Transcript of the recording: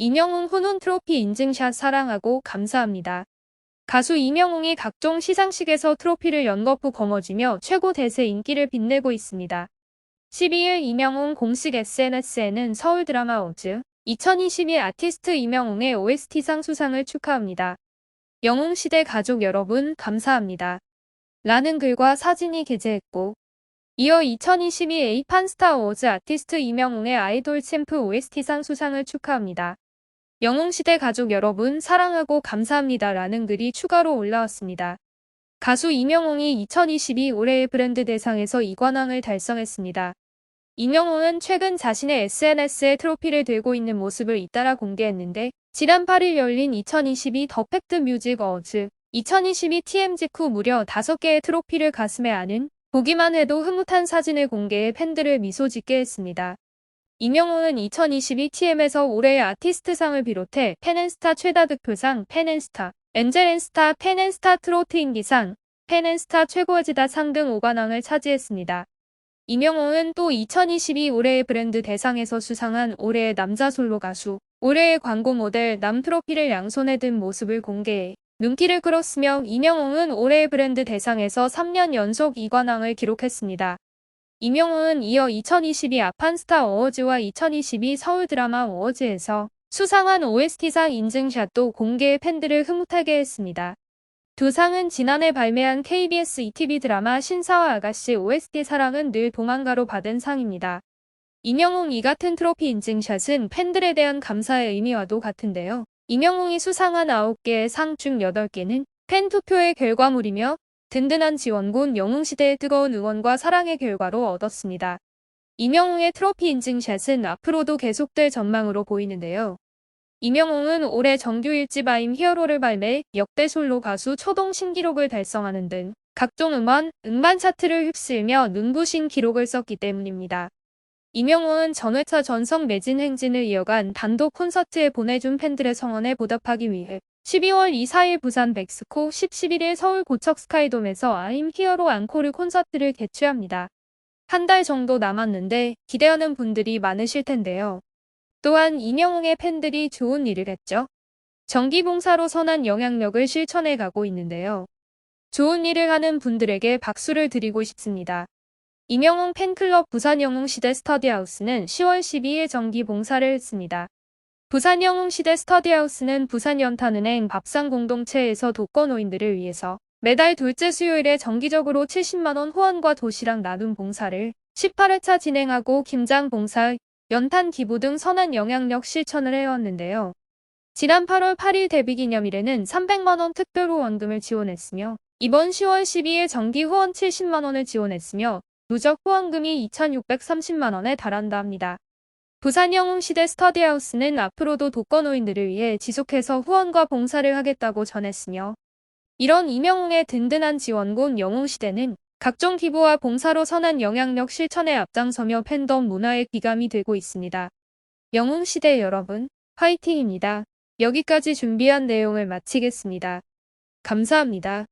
이명웅 훈훈 트로피 인증샷 사랑하고 감사합니다. 가수 이명웅이 각종 시상식에서 트로피를 연거푸 거머쥐며 최고 대세 인기를 빛내고 있습니다. 12일 이명웅 공식 SNS에는 서울 드라마 어즈 2022 아티스트 이명웅의 OST상 수상을 축하합니다. 영웅시대 가족 여러분 감사합니다. 라는 글과 사진이 게재했고 이어 2022 에이판 스타 어워즈 아티스트 이명웅의 아이돌 챔프 OST상 수상을 축하합니다. 영웅시대 가족 여러분 사랑하고 감사합니다 라는 글이 추가로 올라왔습니다. 가수 이명웅이 2022 올해의 브랜드 대상에서 이관왕을 달성했습니다. 이명웅은 최근 자신의 SNS에 트로피를 들고 있는 모습을 잇따라 공개했는데 지난 8일 열린 2022 더 팩트 뮤직 어워즈 2022 TMZ 후 무려 5개의 트로피를 가슴에 안은 보기만 해도 흐뭇한 사진을 공개해 팬들을 미소 짓게 했습니다. 이명웅은 2022 TM에서 올해의 아티스트상을 비롯해 펜앤스타 최다 득표상, 펜앤스타, 엔젤앤스타, 펜앤스타 트로트 인기상, 펜앤스타 최고지다 상 등 5관왕을 차지했습니다. 이명웅은 또 2022 올해의 브랜드 대상에서 수상한 올해의 남자 솔로 가수, 올해의 광고 모델 남 트로피를 양손에 든 모습을 공개해 눈길을 끌었으며 이명웅은 올해의 브랜드 대상에서 3년 연속 2관왕을 기록했습니다. 이명웅은 이어 2022 아판스타 어워즈와 2022 서울 드라마 어워즈에서 수상한 OST상 인증샷도 공개해 팬들을 흐뭇하게 했습니다. 두 상은 지난해 발매한 KBS ETV 드라마 신사와 아가씨 OST 사랑은 늘 도망가로 받은 상입니다. 이명웅 이 같은 트로피 인증샷은 팬들에 대한 감사의 의미와도 같은데요. 이명웅이 수상한 9개의 상 중 8개는 팬 투표의 결과물이며 든든한 지원군 영웅시대의 뜨거운 응원과 사랑의 결과로 얻었습니다. 이명웅의 트로피 인증샷은 앞으로도 계속될 전망으로 보이는데요. 이명웅은 올해 정규 1집아임 히어로를 발매 역대 솔로 가수 초동 신기록을 달성하는 등 각종 음원, 음반 차트를 휩쓸며 눈부신 기록을 썼기 때문입니다. 이명웅은 전회차 전성 매진 행진을 이어간 단독 콘서트에 보내준 팬들의 성원에 보답하기 위해 12월 2, 4일 부산 백스코 10, 11일 서울 고척 스카이돔에서 아임 히어로 앙코르 콘서트를 개최합니다. 한 달 정도 남았는데 기대하는 분들이 많으실 텐데요. 또한 이명웅의 팬들이 좋은 일을 했죠. 정기봉사로 선한 영향력을 실천해 가고 있는데요. 좋은 일을 하는 분들에게 박수를 드리고 싶습니다. 이명웅 팬클럽 부산영웅시대 스터디하우스는 10월 12일 정기봉사를 했습니다. 부산 영웅시대 스터디하우스는 부산연탄은행 밥상 공동체에서 독거노인들을 위해서 매달 둘째 수요일에 정기적으로 70만원 후원과 도시락 나눔 봉사를 18회차 진행하고 김장 봉사, 연탄 기부 등 선한 영향력 실천을 해왔는데요. 지난 8월 8일 데뷔기념일에는 300만원 특별 후원금을 지원했으며 이번 10월 12일 정기 후원 70만원을 지원했으며 누적 후원금이 2,630만원에 달한다 합니다. 부산 영웅시대 스터디하우스는 앞으로도 독거노인들을 위해 지속해서 후원과 봉사를 하겠다고 전했으며 이런 이명웅의 든든한 지원군 영웅시대는 각종 기부와 봉사로 선한 영향력 실천에 앞장서며 팬덤 문화의 귀감이 되고 있습니다. 영웅시대 여러분, 화이팅입니다. 여기까지 준비한 내용을 마치겠습니다. 감사합니다.